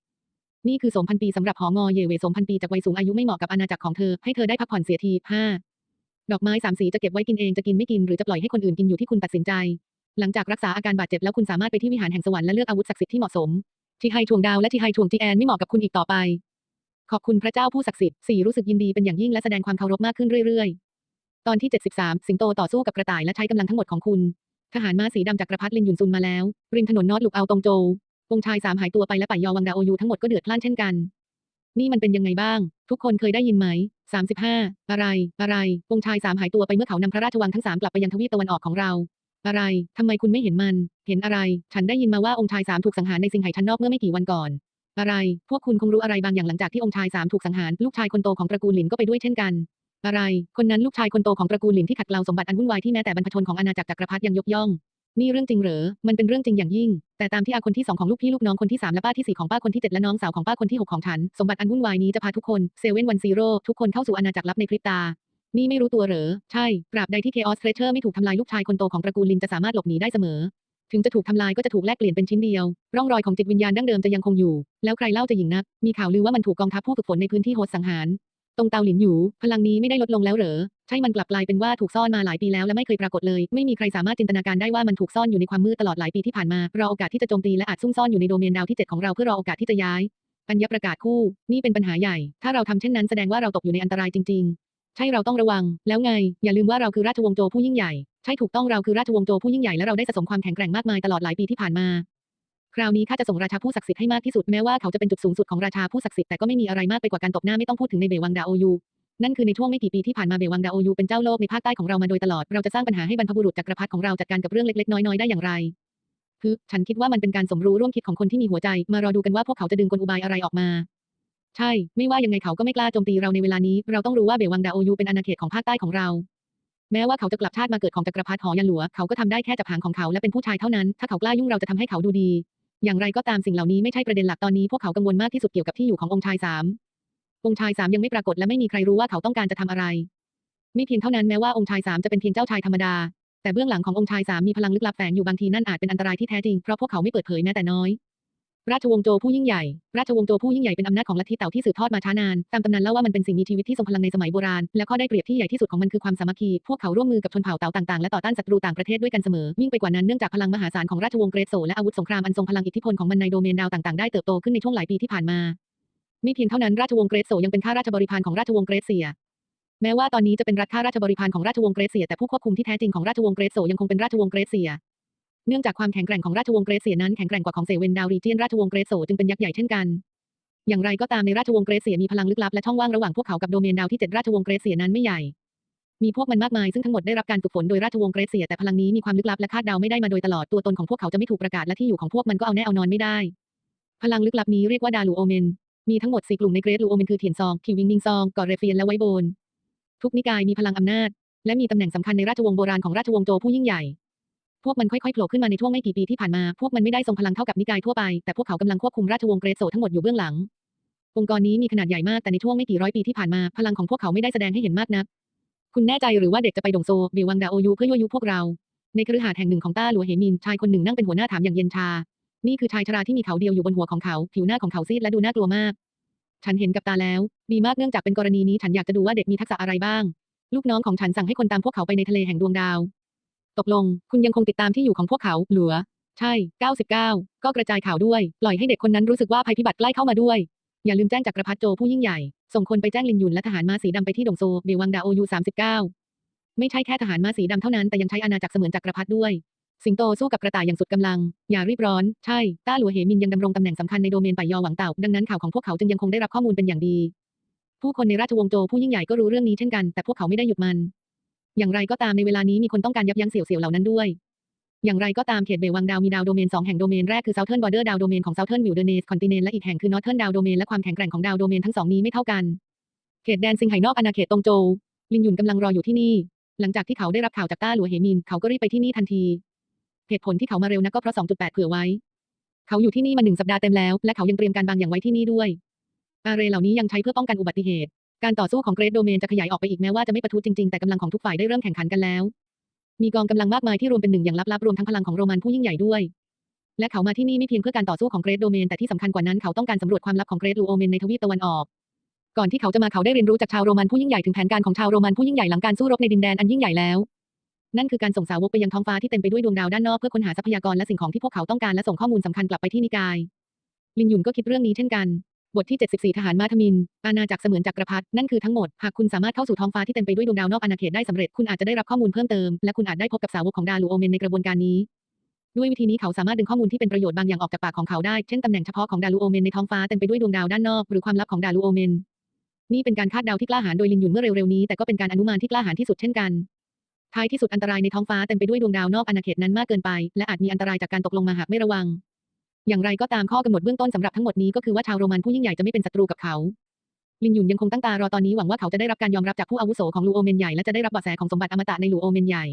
A: นี่คือโสมพันปีสำหรับหองอเยเวโสมพันปีจากวัยสูงอายุไม่เหมาะกับอาณาจักรของเธอให้เธอได้พักผ่อนเสียทีห้าดอกไม้สามสีจะเก็บไว้กินเองจะกินไม่กินหรือจะปล่อยให้คนอื่นกินอยู่ที่คุณตัดสินใจ หลังจากรักษาอาการบาดเจ็บแล้วคุณสามารถไปที่วิหารแห่งสวรรค์และเลือกอาวุธศักดิ์สิทธิ์ที่เหมาะสมทีไฮทวงดาวและทีไฮทวงจีแอนไม่เหมาะกับคุณอีกต่อไป ขอบคุณพระเจ้าผู้ศักดิ์สิทธิ์สี่รู้สึกยินดีเป็นอย่างยิ่งและแสดงความเคารพมากขึ้นเรื่อยๆ ตอนที่ 73 สิงโตต่อสู้กับกระต่ายและใช้กำลังทั้งหมดของคุณ ทหารม้าสีดำจากกระพัดลินหยุนซุนมาแล้ว ริมถนนนอตลุกเอาตรงโจวองชายสามหายตัวไปและป่ายอวังดาโอยูทั้งหมดก็เดือดพล่านเช่นกัน นี่มันเป็นยังไงบ้าง ทุกคนเคยได้ยินไหม35อะไร อะไรองชายสามหายตัวไปเมื่อเขานำพระราชวังทั้งสามกลับไปยังทวีปตะวันออกของเรา อะไรทำไมคุณไม่เห็นมัน เห็นอะไร ฉันได้ยินมาว่าองค์ชายสามถูกสังหารในสิงไหชั้นนอกเมื่อไม่กี่วันก่อน อะไร พวกคุณคงรู้อะไรบางอย่างหลังจากที่องค์ชายสามถูกสังหาร ลูกชายคนโตของตระกูลหลินก็ไปด้วยเช่นกัน อะไร คนนั้นลูกชายคนโตของตระกูลหลินที่ขัดเกลาสมบัติอันวุ่นวายที่แม้แต่บรรพชนของอาณาจักรจักรพรรดิยังยกย่อง นี่เรื่องจริงเหรอ มันเป็นเรื่องจริงอย่างยิ่ง แต่ตามที่อาคนที่สองของลูกพี่ลูกน้องคนที่สามและป้าที่สี่ของป้าคนที่เจ็ดและน้องสาวของป้าคนที่หกของฉัน สมบัติอันวุ่นวายนี้จะพาทุกคนเซเว่นวันซีโร่ทุกคนเข้าสู่อาณาจักรลับในพริบตา นี่ไม่รู้ตัวเหรอ ใช่ ตราบใดที่เคออสเทรเชอร์ไม่ถูกทำลายลูกชายคนโตของตระกูลลินจะสามารถหลบหนีได้เสมอ ถึงจะถูกทำลายก็จะถูกแลกเปลี่ยนเป็นชิ้นเดียว ร่องรอยของจิตวิญญาณดั้งเดิมจะยังคงอยู่ แล้วใครเล่าจะหยิงนัก มีข่าวลือว่ามันถูกกองทัพผู้ฝึกฝนในพื้นที่โฮสสังหาร ตรงเตาหลินอยู่ พลังนี้ไม่ได้ลดลงแล้วเหรอ ใช่มันกลับกลายเป็นว่าถูกซ่อนมาหลายปีแล้วและไม่เคยปรากฏเลย ไม่มีใครสามารถจินตนาการได้ว่ามันถูกซ่อนอยู่ในความมืดตลอดหลายปีที่ผ่านมา รอโอกาสที่จะโจมตีและอาจซุ่มซ่อนอยู่ในโดเมนดาวที่ 7 ของเราเพื่อรอโอกาสที่จะย้ายปัญญประกาศคู่ นี่เป็นปัญหาใหญ่ ถ้าเราทำเช่นนั้นแสดงว่าเราตกอยู่ในอันตรายจริง ๆ ใช่เราต้องระวัง แล้วไง อย่าลืมว่าเราคือราชวงศ์โจผู้ยิ่งใหญ่ ใช่ถูกต้องเราคือราชวงศ์โจผู้ยิ่งใหญ่และเราได้สะสมความแข็งแกร่งมากมายตลอดหลายปีที่ผ่านมา คราวนี้ข้าจะส่งราชาผู้ศักดิ์สิทธิ์ให้มากที่สุดแม้ว่าเขาจะเป็นจุดสูงสุดของราชาผู้ศักดิ์สิทธิ์แต่ก็ไม่มีอะไรมากไปกว่าการตบหน้าไม่ต้องพูดถึงในเบวังดาโอยูนั่นคือในช่วงไม่กี่ปีที่ผ่านมาเบวังดาโอยูเป็นเจ้าโลกในภาคใต้ของเรามาโดยตลอดเราจะสร้างปัญหาให้บรรพบุรุษจักรพรรดิของเราจัดการกับเรื่องเล็กๆน้อยๆได้อย่างไรคือฉันคิดว่ามันเป็นการสมรู้ร่วมคิดของคนที่มีหัวใจ มารอดูกันว่าพวกเขาจะดึงกลอุบายอะไรออกมา ใช่ ไม่ว่ายังไงเขาก็ไม่กล้าโจมตีเราในเวลานี้ เราต้องรู้ว่าเบวังดาโอยูเป็นอาณาเขตของภาคใต้ของเรา แม้ว่าเขาจะกลับชาติมาเกิดของจักรพรรดิหอยันหลัว เขาก็ทำได้แค่จับหางของเขาและเป็นผู้ชายเท่านั้น ถ้าเขากล้ายุ่งเราจะทำให้เขาดูดี อย่างไรก็ตามสิ่งเหล่านี้ไม่ใช่ประเด็นหลักตอนนี้พวกเขากังวลมากที่สุดเกี่ยวกับที่อยู่ขององค์ชายสามองค์ชายสามยังไม่ปรากฏและไม่มีใครรู้ว่าเขาต้องการจะทำอะไรไม่เพียงเท่านั้นแม้ว่าองค์ชายสามจะเป็นเพียงเจ้าชายธรรมดา แต่เบื้องหลังขององค์ชายสามมีพลังลึกลับแฝงอยู่บางทีนั่นอาจเป็นอันตรายที่แท้จริงเพราะพวกเขาไม่เปิดเผยแม้แต่น้อย ราชวงศ์โจผู้ยิ่งใหญ่ ราชวงศ์โจผู้ยิ่งใหญ่เป็นอำนาจของลัทธิเต่าที่สืบทอดมาช้านาน ตามตำนานเล่าว่ามันเป็นสิ่งมีชีวิตที่ทรงพลังในสมัยโบราณ และข้อได้เปรียบที่ใหญ่ที่สุดของมันคือความสามัคคี พวกเขาร่วมมือกับชนเผ่าเต่าต่างๆ และต่อต้านศัตรูต่างประเทศด้วยกันเสมอ ยิ่งไปกว่านั้นเนื่องจากพลังมหาศาลของราชวงศ์เกรซโซและอาวุธสงครามอันทรงพลังอิทธิพลของมันในโดเมนดาวต่างๆ ได้เติบโตขึ้นในช่วงหลายปีที่ผ่านมาไม่เพียงเท่านั้นราชวงศ์เกรซโซยังเป็นข้าราชบริพารของราชวงศ์เกรซเซียแม้ว่าตอนนี้จะเป็นรัฐข้าราชบริพารของราชวงศ์เกรเซียแต่ผู้ควบคุมที่แท้จริงของราชวงศ์เกรโซยังคงเป็นราชวงศ์เกรเซีย เนื่องจากความแข็งแกร่งของราชวงศ์เกรซเซียนั้นแข็งแกร่งกว่าของเซเวนดาวรีเจียนราชวงศ์เกรซโซจึงเป็นยักษ์ใหญ่เช่นกัน อย่างไรก็ตามในราชวงศ์เกรซเซียมีพลังลึกลับและช่องว่างระหว่างพวกเขากับโดเมนดาวที่เจ็ดราชวงศ์เกรซเซียนั้นไม่ใหญ่ มีพวกมันมากมายซึ่งทั้งหมดได้รับการฝึกฝนโดยราชวงศ์เกรซเซียแต่พลังนี้มีความลึกลับและคาดเดาไม่ได้มาโดยตลอดตัวตนของพวกเขาจะไม่ถูกประกาศและที่อยู่ของพวกมันก็เอาแน่เอานอนไม่ได้ พลังลึกลับนี้เรียกว่าดาลูโอเมนมีทั้งหมดสี่กลุ่มในเกรดลูโอเมนคือเทียนซองทิววิงนิงซองกอเรเฟียนและไวโบนทุกนิกายมีพลังอำนาจ และมีตำแหน่งสำคัญในราชวงศ์โบราณของราชวงศ์โจผู้ยิ่งใหญ่ พวกมันค่อยๆโผล่ขึ้นมาในช่วงไม่กี่ปีที่ผ่านมา พวกมันไม่ได้ทรงพลังเท่ากับนิกายทั่วไป แต่พวกเขากำลังควบคุมราชวงศ์เกรโซทั้งหมดอยู่เบื้องหลัง องค์กรนี้มีขนาดใหญ่มาก แต่ในช่วงไม่กี่ร้อยปีที่ผ่านมา พลังของพวกเขาไม่ได้แสดงให้เห็นมากนัก คุณแน่ใจหรือว่าเด็กจะไปดงโซเบวังดาโอยูเพื่อยั่วยุพวกเรา ในคฤหาสน์แห่งหนึ่งของต้าหลัวเหมิน ชายคนหนึ่งนั่งเป็นหัวหน้าถามอย่างเย็นชา นี่คือชายชราที่มีเขาเดียวอยู่บนหัวของเขา ผิวหน้าของเขาซีดและดูน่ากลัวมาก ฉันเห็นกับตาแล้ว ดีมากเนื่องจากเป็นกรณีนี้ ฉันอยากจะดูว่าเด็กมีทักษะอะไรบ้าง ลูกน้องของฉันสั่งให้คนตามพวกเขาไปในทะเลแห่งดวงดาว ตกลง คุณยังคงติดตามที่อยู่ของพวกเขาเหลือ ใช่ 99 ก็กระจายข่าวด้วย ปล่อยให้เด็กคนนั้นรู้สึกว่าภัยพิบัติใกล้เข้ามาด้วย อย่าลืมแจ้งจักรพรรดิโจผู้ยิ่งใหญ่ ส่งคนไปแจ้งลินยุนและทหารม้าสีดำไปที่ดงโซเบวังดาโอยู39 ไม่ใช่แค่ทหารม้าสีดำเท่านั้นแต่ยังใช้อาณาจักรเสมือนจักรพรรดิด้วย สิงโตสู้กับกระต่ายอย่างสุดกำลัง อย่ารีบร้อน ใช่ต้าหลัวเหมินยังดำรงตำแหน่งสำคัญในโดเมนป่ายอหวังเต่าดังนั้นข่าวของพวกเขาจึงยังคงได้รับข้อมูลเป็นอย่างดีผู้คนในราชวงศ์โจผู้ยิ่งใหญ่ก็รู้เรื่องนี้เช่นกัน แต่พวกเขาไม่ได้หยุดมัน อย่างไรก็ตามในเวลานี้มีคนต้องการยับยั้งเสี่ยวๆเหล่านั้นด้วย อย่างไรก็ตามเขตเบวังดาวมีดาวโดเมนสองแห่งโดเมนแรกคือ Southern Border ดาวโดเมนของ Southern Wilderness Continent และอีกแห่งคือ Northern ดาวโดเมนและความแข็งแกร่งของดาวโดเมนทั้งสองนี้ไม่เท่ากัน เขตแดนซิงไห่นอกอาณาเขตตงโจวลินหยุนกำลังรออยู่ที่นี่ หลังจากที่เขาได้รับข่าวจากต้าหลัวเหมินเขาก็รีบไปที่นี่ทันที เหตุผลที่เขามาเร็วนักก็เพราะ 2.8 เผื่อไว้ เขาอยู่ที่นี่มาหนึ่งสัปดาห์เต็มแล้ว และเขายังเตรียมการบางอย่างไว้ที่นี่ด้วยอาเรเหล่านี้ยังใช้เพื่อป้องกันอุบัติเหตุ การต่อสู้ของเกรดโดเมนจะขยายออกไปอีกแม้ว่าจะไม่ปะทุจริงๆแต่กำลังของทุกฝ่ายได้เริ่มแข่งขันกันแล้ว มีกองกำลังมากมายที่รวมเป็นหนึ่งอย่างลับๆรวมทั้งพลังของโรมันผู้ยิ่งใหญ่ด้วย และเขามาที่นี่ไม่เพียงเพื่อการต่อสู้ของเกรดโดเมนแต่ที่สำคัญกว่านั้นเขาต้องการสำรวจความลับของเกรดลูโอเมนในทวีปตะวันออก ก่อนที่เขาจะมาเขาได้เรียนรู้จากชาวโรมันผู้ยิ่งใหญ่ถึงแผนการของชาวโรมันผู้ยิ่งใหญ่หลังการสู้รบในดินแดนอันยิ่งใหญ่แล้วนั่นคือการส่งสาวกไปยังท้องฟ้าที่เต็มไปด้วยดวงดาวด้านนอกเพื่อค้นหาทรัพยากรและสิ่งของที่พวกเขาต้องการและส่งข้อมูลสำคัญกลับไปที่นิกาย ลินหยุนก็คิดเรื่องนี้เช่นกัน บทที่ 74 ทหารมาทมิน อาณาจักรเสมือนจักรพรรดินั่นคือทั้งหมด หากคุณสามารถเข้าสู่ท้องฟ้าที่เต็มไปด้วยดวงดาวนอกอาณาเขตได้สำเร็จ คุณอาจจะได้รับข้อมูลเพิ่มเติม และคุณอาจได้พบกับสาวกของดาลูโอเมนในกระบวนการนี้ ด้วยวิธีนี้เขาสามารถดึงข้อมูลที่เป็นประโยชน์บางอย่างออกจากปากของเขาได้ เช่นตำแหน่งเฉพาะของดาลูโอเมนในท้องฟ้าเต็มไปด้วยดวงดาวด้านนอก หรือความลับของดาลูโอเมน นี่เป็นการคาดเดาที่กล้าหาญโดยลินหยุนเมื่อเร็วๆนี้ แต่ก็เป็นการอนุมานที่กล้าหาญที่สุดเช่นกันท้ายที่สุดอันตรายในท้องฟ้าเต็มไปด้วยดวงดาวนอกอาณาเขตนั้นมากเกินไป และอาจมีอันตรายจากการตกลงมาหากไม่ระวัง อย่างไรก็ตามข้อกำหนดเบื้องต้นสำหรับทั้งหมดนี้ก็คือว่าชาวโรมันผู้ยิ่งใหญ่จะไม่เป็นศัตรูกับเขาลินหยุนยังคงตั้งตารอตอนนี้หวังว่าเขาจะได้รับการยอมรับจากผู้อาวุโสของลูโอเมนใหญ่และจะได้รับเบาะแสของสมบัติอมตะในลูโอเมนใหญ่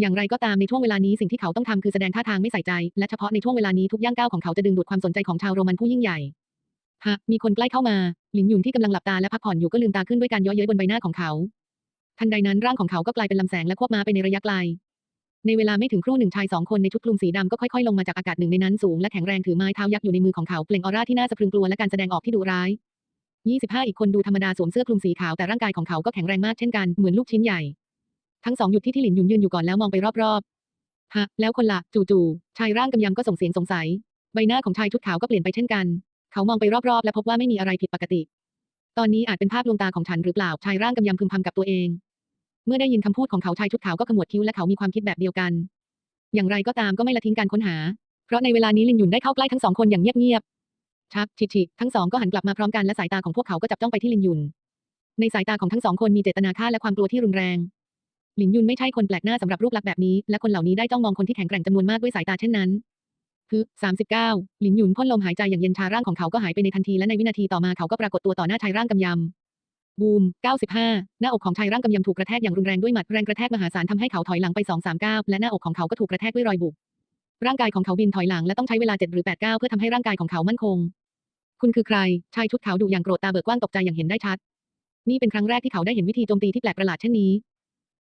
A: อย่างไรก็ตามในช่วงเวลานี้สิ่งที่เขาต้องทำคือแสดงท่าทางไม่ใส่ใจ และเฉพาะในช่วงเวลานี้ทุกย่างก้าวของเขาจะดึงดูดความสนใจของชาวโรมันผู้ยิ่งใหญ่ฮะมีคนใกล้เข้ามาหลินหยุนที่กำลังหลับตาและพักผ่อนอยู่ก็ลืมตาขึ้นด้วยการย้อเย้ยบนใบหน้าของเขา ทันใดนั้นร่างของเขาก็กลายเป็นลำแสงและควบม้าไปในระยะไกล ในเวลาไม่ถึงครู่หนึ่งชายสองคนในชุดคลุมสีดำก็ค่อยๆลงมาจากอากาศหนึ่งในนั้นสูงและแข็งแรงถือไม้เท้ายักษ์อยู่ในมือของเขาเปล่งออร่าที่น่าสะพรึงกลัวและการแสดงออกที่ดุร้าย 25 อีกคนดูธรรมดาสวมเสื้อคลุมสีขาวแต่ร่างกายของเขาก็แข็งแรงมากเช่นกันเหมือนลูกชิ้นใหญ่ ทั้งสองหยุดที่ที่หลินยุนยืนอยู่ก่อนแล้วมองไปรอบๆฮะแล้วคนละจู่ๆชายร่างกำยำก็ส่งเสียงสงสัย ใบหน้าของชายชุดขาวก็เปลี่ยนไปเช่นกัน เขามองไปรอบๆ และพบว่าไม่มีอะไรผิดปกติ ตอนนี้อาจเป็นภาพลวงตาของฉันหรือเปล่าชายร่างกำยำพึมพำกับตัวเอง เมื่อได้ยินคำพูดของเขาชายชุดขาวก็ขมวดคิ้วและเขามีความคิดแบบเดียวกัน อย่างไรก็ตามก็ไม่ละทิ้งการค้นหา เพราะในเวลานี้ลินหยุนได้เข้าใกล้ทั้งสองคนอย่างเงียบๆชักชิชิทั้งสองก็หันกลับมาพร้อมกันและสายตาของพวกเขาก็จับจ้องไปที่ลินหยุน ในสายตาของทั้งสองคนมีเจตนาฆ่าและความกลัวที่รุนแรงหลินยุนไม่ใช่คนแปลกหน้าสำหรับรูปลักษณ์แบบนี้ และคนเหล่านี้ได้จ้องมองคนที่แข็งแกร่งจำนวนมากด้วยสายตาเช่นนั้น คือ39 หลินยุนพ่นลมหายใจอย่างเย็นชาร่างของเขาก็หายไปในทันทีและในวินาทีต่อมาเขาก็ปรากฏตัวต่อหน้าชายร่างกำยำ บูม 95 หน้าอกของชายร่างกำยำถูกกระแทกอย่างรุนแรงด้วยหมัดแรงกระแทกมหาศาลทำให้เขาถอยหลังไป 2 3ก้าและหน้าอกของเขาก็ถูกกระแทกด้วยรอยบุบ ร่างกายของเขาบินถอยหลังและต้องใช้เวลา 7 หรือ8ก้าเพื่อทำให้ร่างกายของเขามั่นคง คุณคือใคร ชายชุดขาวดูอย่างโกรธตาเบิกกว้างตกใจอย่างเห็นได้ชัด นี่เป็นครั้งแรกที่เขาได้เห็นวิธีโจมตีที่แปลกประหลาดเช่นนี้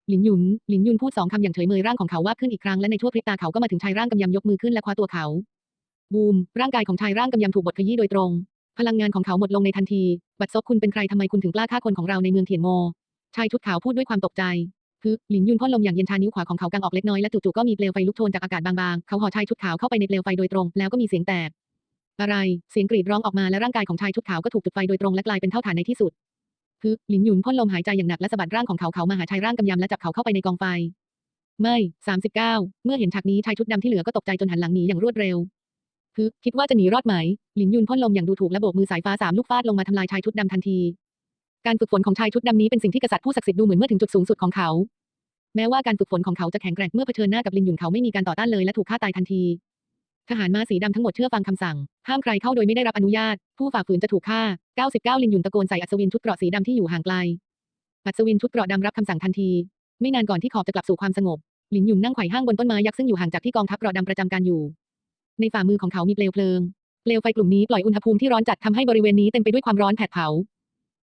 A: หลินหยุน หลินยุนพูดสองคำอย่างเฉยเมยร่างของเขาว่าขึ้นอีกครั้งและในชั่วพริบตาเขาก็มาถึงชายร่างกำยำยกมือขึ้นและคว้าตัวเขา บูม ร่างกายของชายร่างกำยำถูกบดขยี้โดยตรง พลังงานของเขาหมดลงในทันที บัดซบคุณเป็นใครทำไมคุณถึงกล้าฆ่าคนของเราในเมืองเทียนโม ชายชุดขาวพูดด้วยความตกใจคือหลินยุนพ่นลมอย่างเย็นชานิ้วขวาของเขากางออกเล็กน้อยและจู่ๆก็มีเปลวไฟลุกโชนจากอากาศบางๆ เขาห่อชายชุดขาวเข้าไปในเปลวไฟโดยตรง แล้วก็มีเสียงแตก อะไร เสียงกรีดร้องออกมาและร่างกายของชายชุดขาวก็ถูกจุดไฟโดยตรงและกลายเป็นเท่าฐานในที่สุดคือหลินยุนพ่นลมหายใจอย่างหนักและสะบัดร่างของเขาเขามาหาชายร่างกำยำและจับเขาเข้าไปในกองไฟ ไม่ 39 เมื่อเห็นฉากนี้ชายชุดดำที่เหลือก็ตกใจจนหันหลังหนีอย่างรวดเร็ว คือคิดว่าจะหนีรอดไหม หลินยุนพ่นลมอย่างดูถูกและโบกมือสายฟ้าสามลูกฟาดลงมาทำลายชายชุดดำทันที การฝึกฝนของชายชุดดำนี้เป็นสิ่งที่กษัตริย์ผู้ศักดิ์สิทธิ์ดูเหมือนเมื่อถึงจุดสูงสุดของเขา แม้ว่าการฝึกฝนของเขาจะแข็งแกร่งเมื่อเผชิญหน้ากับลินยุนเขาไม่มีการต่อต้านเลยและถูกฆ่าตายทันที ทหารม้าสีดำทั้งหมดเชื่อฟังคำสั่ง ห้ามใครเข้าโดยไม่ได้รับอนุญาต ผู้ฝ่าฝืนจะถูกฆ่า 99 ลินยุนตะโกนใส่อัศวินชุดเกราะสีดำที่อยู่ห่างไกล อัศวินชุดเกราะดำรับคำสั่งทันที ไม่นานก่อนที่ขอบจะกลับสู่ความสงบ หลินยุนนั่งไขว่ห้างบนต้นไม้ยักษ์ซึ่งอยู่ห่างจากที่กองทัพเกราะดำประจำการอยู่ ในฝ่ามือของเขามีเปลวเพลิง เปลวไฟกลุ่มนี้ปล่อยอุณหภูมิที่ร้อนจัดทำให้บริเวณนี้เต็มไปด้วยความร้อนแผดเผา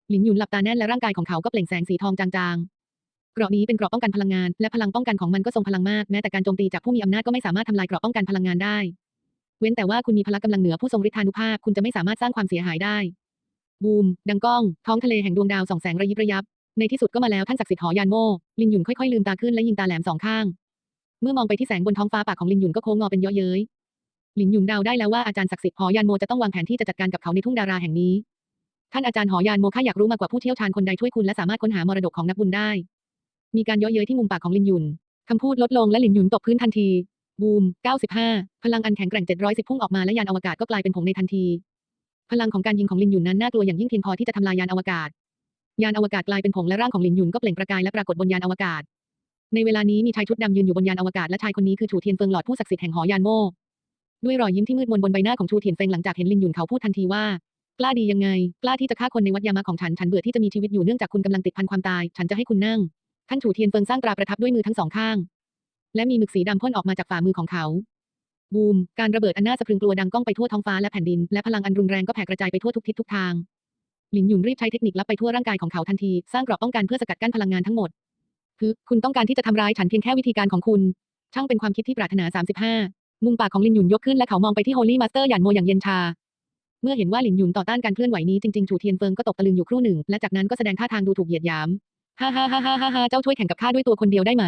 A: หลินหยุนหลับตาแน่นและร่างกายของเขาก็เปล่งแสงสีทองจางๆ เกราะนี้เป็นเกราะป้องกันพลังงาน และพลังป้องกันของมันก็ทรงพลังมากแม้แต่การโจมตีจากผู้มีอำนาจก็ไม่สามารถทำลายเกราะป้องกันพลังงานได้ เว้นแต่ว่าคุณมีพละกำลังเหนือผู้ทรงฤทธานุภาพคุณจะไม่สามารถสร้างความเสียหายได้ บูม ดังก้อง ท้องทะเลแห่งดวงดาวส่องแสงระยิบระยับ ในที่สุดก็มาแล้วท่านศักดิ์สิทธิ์หอยานโมลินหยุนค่อยๆลืมตาขึ้นและยิงตาแหลมสองข้างเมื่อมองไปที่แสงบนท้องฟ้าปากของลินหยุนก็โค้งงอเป็นเยาะเย้ย ลินหยุนเดาได้แล้วว่าอาจารย์ศักดิ์สิทธิ์หอยานโมจะต้องวางแผนที่จะจัดการกับเขาในทุ่งดาราแห่งนี้ ท่านอาจารย์หอยานโมข้าอยากรู้มากกว่าผู้เชี่ยวชาญคนใดช่วยคุณและสามารถค้นหามรดกของนักบุญได้ มีการเยาะเย้ยที่มุมปากของลินหยุนคำพูดลดลงและลินหยุนตกพื้นทันที บูม 95 พลังอันแข็งแกร่ง 710 พุ่งออกมาและยานอวกาศก็กลายเป็นผงในทันที พลังของการยิงของลินหยุนนั้นน่ากลัวอย่างยิ่งเพียงพอที่จะทำลายยานอวกาศ ยานอวกาศกลายเป็นผงและร่างของลินหยุนก็เปล่งประกายและปรากฏบนยานอวกาศ ในเวลานี้มีชายชุดดำยืนอยู่บนยานอวกาศและชายคนนี้คือฉูเทียนเฟิงหลอดผู้ศักดิ์สิทธิ์แห่งหอยานโม ด้วยรอยยิ้มที่มืดมนบนใบหน้าของชูเทียนเฟิงหลังจากเห็นลินหยุนเขาพูดทันทีว่ากล้าดียังไง กล้าที่จะฆ่าคนในวัดยามะของฉัน ฉันเบื่อที่จะมีชีวิตอยู่เนื่องจากคุณกำลังติดพันความตาย ฉันจะให้คุณนั่ง ท่านฉูเทียนเฟิงสร้างตราประทับด้วยมือทั้งสองข้าง และมีหมึกสีดำพ่นออกมาจากฝ่ามือของเขา บูม การระเบิดอันน่าสะพรึงกลัวดังก้องไปทั่วท้องฟ้าและแผ่นดิน และพลังอันรุนแรงก็แผ่กระจายไปทั่วทุกทิศทุกทาง หลินหยุนรีบใช้เทคนิคลับไปทั่วร่างกายของเขาทันที สร้างเกราะป้องกันเพื่อสกัดกั้นพลังงานทั้งหมด คือ คุณต้องการที่จะทำร้ายฉันเพียงแค่วิธีการของคุณ ช่างเป็นความคิดที่ปรารถนา 35 มุมปากของลินหยุนยกขึ้นและเขามองไปที่โฮลี่มาสเตอร์หยานโมอย่างเย็นชา เมื่อเห็นว่าหลินหยุนต่อต้านการเคลื่อนไหวนี้จริงๆถูเทียนเฟิงก็ตกตะลึงอยู่ครู่หนึ่ง และจากนั้นก็แสดงท่าทางดูถูกเหยียดหยาม ฮ่าฮ่าฮ่าฮ่าฮ่าเจ้าช่วยแข่งกับข้าด้วยตัวคนเดียวได้ไหม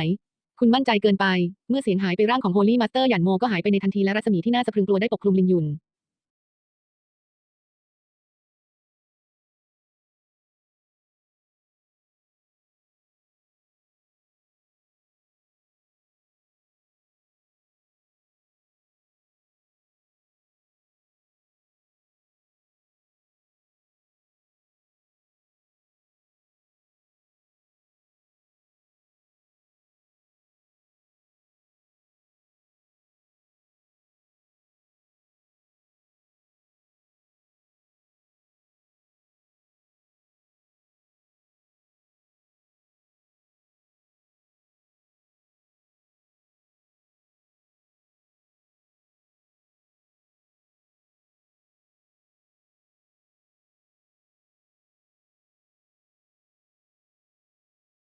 A: คุณมั่นใจเกินไป เมื่อเสียงหายไปร่างของโฮลี่มาสเตอร์หยันโมก็หายไปในทันทีและรัศมีที่น่าสะพรึงกลัวได้ปกคลุมลินหยุน